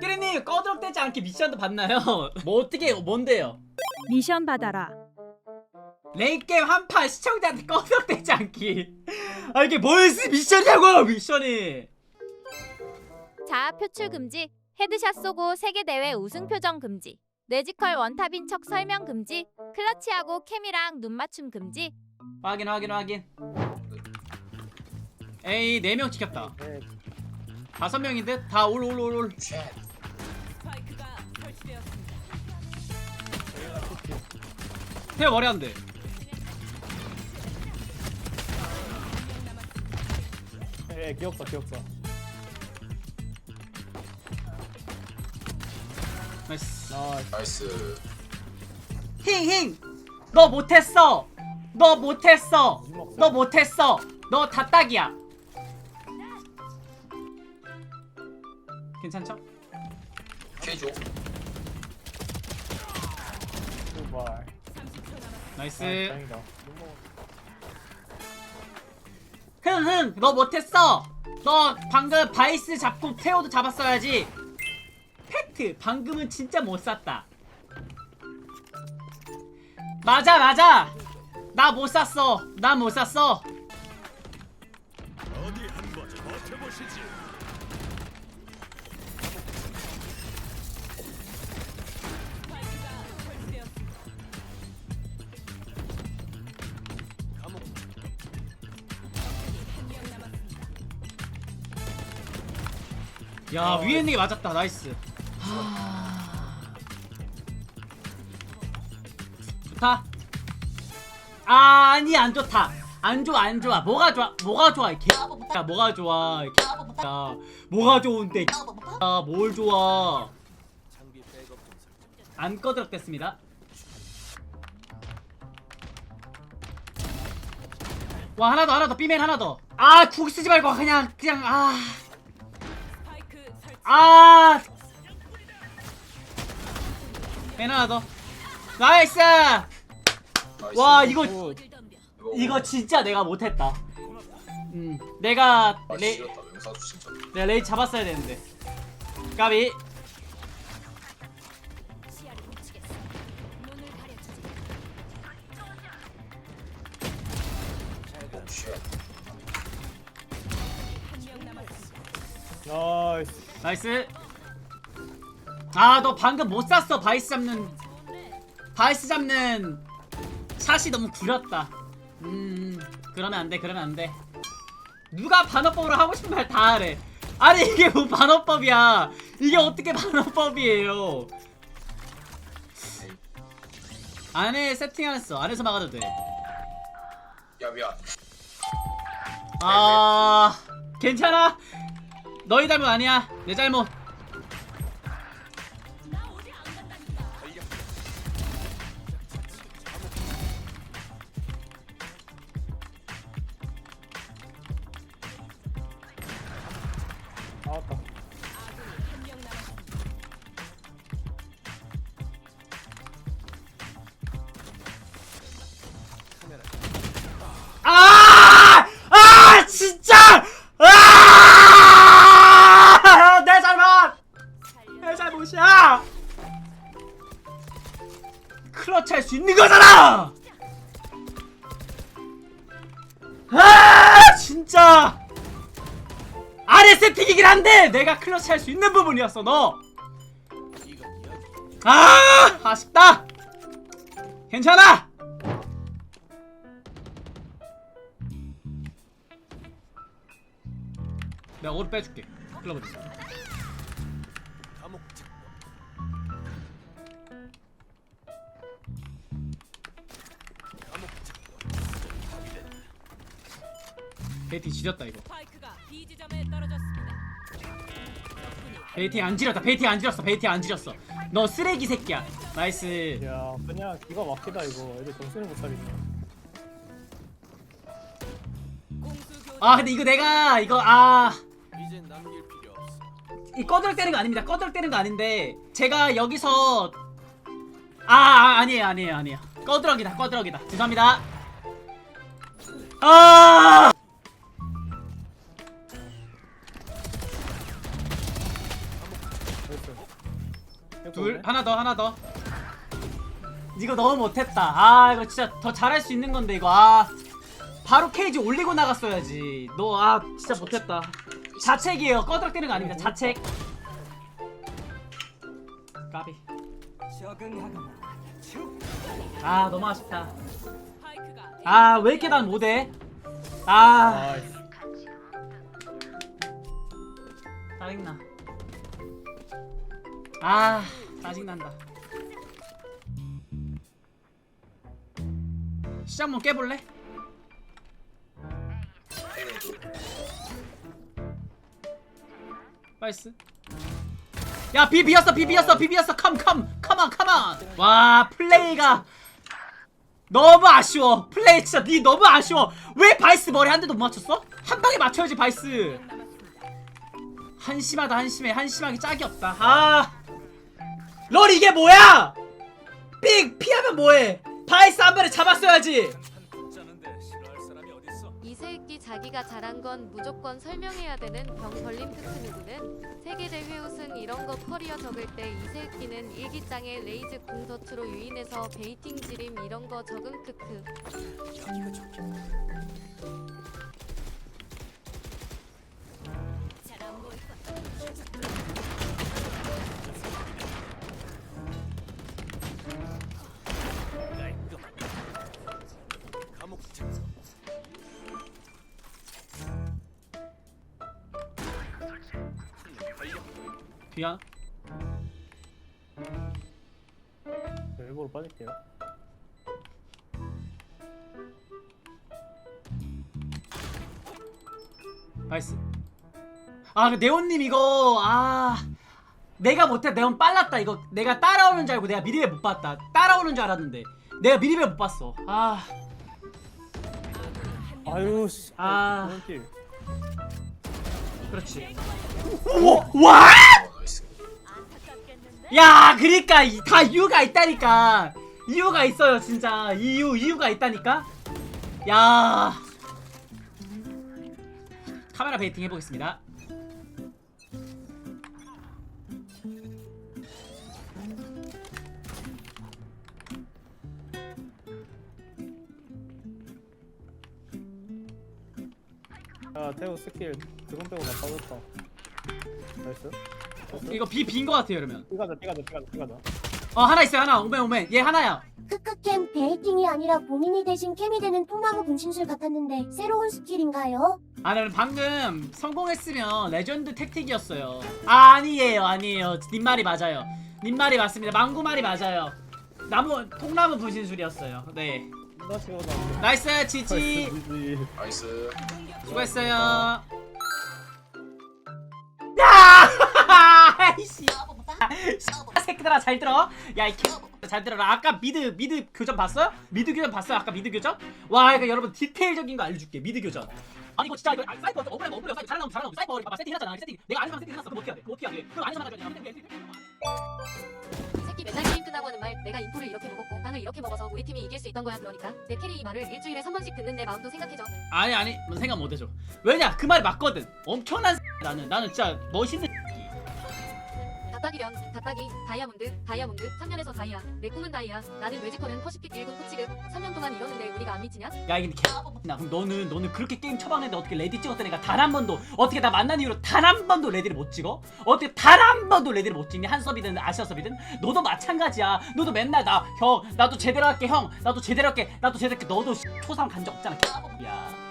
끼리님 꺼드럭대지 않게 미션도 받나요? 뭐 어떻게 뭔데요? 미션 받아라. 레이게임 한판 시청자한테 꺼드럭대지 않기 아 이게 무슨 미션이냐고 미션이 자아 표출 금지, 헤드샷 쏘고 세계 대회 우승 표정 금지, 뇌지컬 원탑인 척 설명 금지, 클러치하고 캠이랑 눈 맞춤 금지. 확인 확인 확인 에이 4명 지켰다 네, 5명인데 다 올 올 올올. 태워 머리 안돼. 예, 귀엽다, 귀엽다. 나이스 나이스. 나이스. 힝힝. 너 못했어. 너 못했어. 너 못했어. 너 다 딱이야 괜찮죠? K조. 두발. 나이스. 아, 다행이다. 흥흥! 너 못했어! 너 방금 바이스 잡고 페어도 잡았어야지. 팩트! 방금은 진짜 못 쐈다. 맞아 맞아! 나 못 쐈어. 나 못 쐈어 야 위에 있는 게 맞았다. 나이스. 하... 좋다. 아, 아니 안 좋다. 안 좋아 안 좋아. 뭐가 좋아 뭐가 좋아 이개. 야 뭐가 좋아 이개. 야 뭐가 좋은데 야뭘 좋아. 안 꺼드럭댔습니다. 와 하나 더 하나 더. B맨 하나 더아국 쓰지 말고 그냥 그냥 아 아! 맨 하나 더. 나이스! 나이스 와, 이거 굿. 이거 진짜 내가 못했다. 음, 내가 아레 명사수 진짜 내가 레이 잡았어야 되는데. 까비. 오쉣 나이스. 나이스. 아, 너 방금 못 쐈어. 바이스 잡는 바이스 잡는 샷이 너무 구렸다. 음, 그러면 안 돼. 그러면 안 돼. 누가 반어법으로 하고 싶은 말 다 하래. 아니 이게 뭐 반어법이야. 이게 어떻게 반어법이에요. 안에 세팅했어. 안에서 막아도 돼. 야 미안 아, 괜찮아. 너희 잘못 아니야. 내 잘못. 클러치 할 수 있는 거잖아! 아! 진짜! 아래 세팅이긴 한데 내가 클러치 할 수 있는 부분이었어 너! 아! 아쉽다! 괜찮아! 내가 오를 빼줄게. 클럽을. 베이팅 지렸다 이거. 스파이크가 B 지점에 떨어졌습니다. 베이팅 안 지렸다. 베이팅 안 지렸어. 베이팅 안 지렸어. 너 쓰레기 새끼야. 나이스. 야, 그냥 기가 막히다 이거. 애들 정신을 못 차리네. 공수 교대 아 근데 이거 내가 이거 아. 이젠 남길 필요 없어. 이 꺼들 때는 거 아닙니다. 꺼들 때는 거 아닌데 제가 여기서 아, 아 아니에요 아니에요 아니에요. 꺼드럭이다 꺼드럭이다. 죄송합니다. 아. 둘 하나 더 하나 더. 이거 너무 못했다. 아 이거 진짜 더 잘할 수 있는 건데 이거. 아 바로 케이지 올리고 나갔어야지. 너 아 진짜 못했다. 자책이에요. 꺼덕대는 거 아닙니다. 자책. 까비. 아 너무 아쉽다. 아 왜 이렇게 난 못해? 아. 짜증나 아 짜증난다. 시장 한번 깨볼래? 나이스. 야비 비었어 비 비었어 비 비었어. 컴컴 컴온 컴온 와 플레이가 너무 아쉬워. 플레이 진짜 니 너무 아쉬워. 왜 바이스 머리 한 대도 못 맞췄어? 한 방에 맞춰야지 바이스. 한심하다 한심해. 한심하기 짝이 없다. 아 롤 이게 뭐야? 삑! 피하면 뭐해? 바이스 한 번에 잡았어야지? 이 새끼 자기가 잘한 건 무조건 설명해야 되는 병 걸림 크크누구는? 세계대회 우승 이런 거 커리어 적을 때 이 새끼는 일기장에 레이즈 궁서투로 유인해서 베이팅 지림 이런 거 적음 크크 저 일부러 빠질게요. 나이스. 아그 네온님 이거 아 내가 못해 네온 빨랐다. 이거 내가 따라오는 줄 알고 내가 미리에 못 봤다. 따라오는 줄 알았는데 내가 미리에 못 봤어. 아. 아유 씨. 아. 길. 그렇지. 오, 와! 야 그니까 이- 다 이유가 있다니까. 이유가 있어요 진짜. 이유 이유가 있다니까. 야. 카메라 베이팅 해보겠습니다. 야 태우 스킬. 드론 빼고 다 빠졌다 나이스. 나 이거 비빈거 같아요 그러면 삐가자 삐가자 삐가자 삐가자 어 하나 있어요 하나 오멘 오멘 얘 하나야 크크캠 베이팅이 아니라 본인이 대신 캠이 되는 통나무 분신술 같았는데 새로운 스킬인가요? 아, 나는 방금 성공했으면 레전드 택틱이었어요. 아, 아니에요, 아니에요. 님 말이 맞아요. 님 말이 맞습니다. 망구 말이 맞아요. 나무 통나무 분신술이었어요. 네, 나이스 지지. 나이스. 수고했어요. 아이씨. 새끼들아 잘 들어. 야, 이 개. 잘 들어라. 아까 미드 미드 교전 봤어요? 미드 교전 봤어요? 아까 미드 교전? 와, 이거 여러분 디테일적인 거 알려줄게. 미드 교전. 아니 이거 진짜 이거 아, 사이퍼 억울해 억울해 사이퍼 잘나오면 잘나오면 사이퍼 봐봐 세팅 해놨잖아 세팅 내가 사람 세팅 해놨어 그럼 어떻게 해야 돼 그럼 어떻게 해야 돼 그럼 사람 가지고 그냥 새끼 맨날 게임 끝나고 하는 말 내가 인포를 이렇게 먹었고 빵을 이렇게 먹어서 우리 팀이 이길 수 있던 거야 그러니까 내 캐리 이 말을 일주일에 3번씩 듣는 내 마음도 생각해줘 아니 아니 뭔 생각 못해줘 왜냐 그 말이 맞거든 엄청난 나는 나는 진짜 멋있는 다따기련 다따기 다이아몬드 다이아몬드 3년에서 다이아 내 꿈은 다이아 나는 외지커는 퍼시픽 1군 코치급 3년 동안 이러는데 우리가 안 미치냐? 야 이게 개나 그럼 너는 너는 그렇게 게임 처방했는데 어떻게 레디 찍었던 애가 단 한 번도 어떻게 나 만난 이후로 단 한 번도 레디를 못 찍어? 어떻게 단 한 번도 레디를 못 찍니? 한섭이든 아시아섭이든 너도 마찬가지야 너도 맨날 나 형 나도 제대로 할게 형 나도 제대로 할게 나도 제대로 할게 너도 초상 간 적 없잖아 야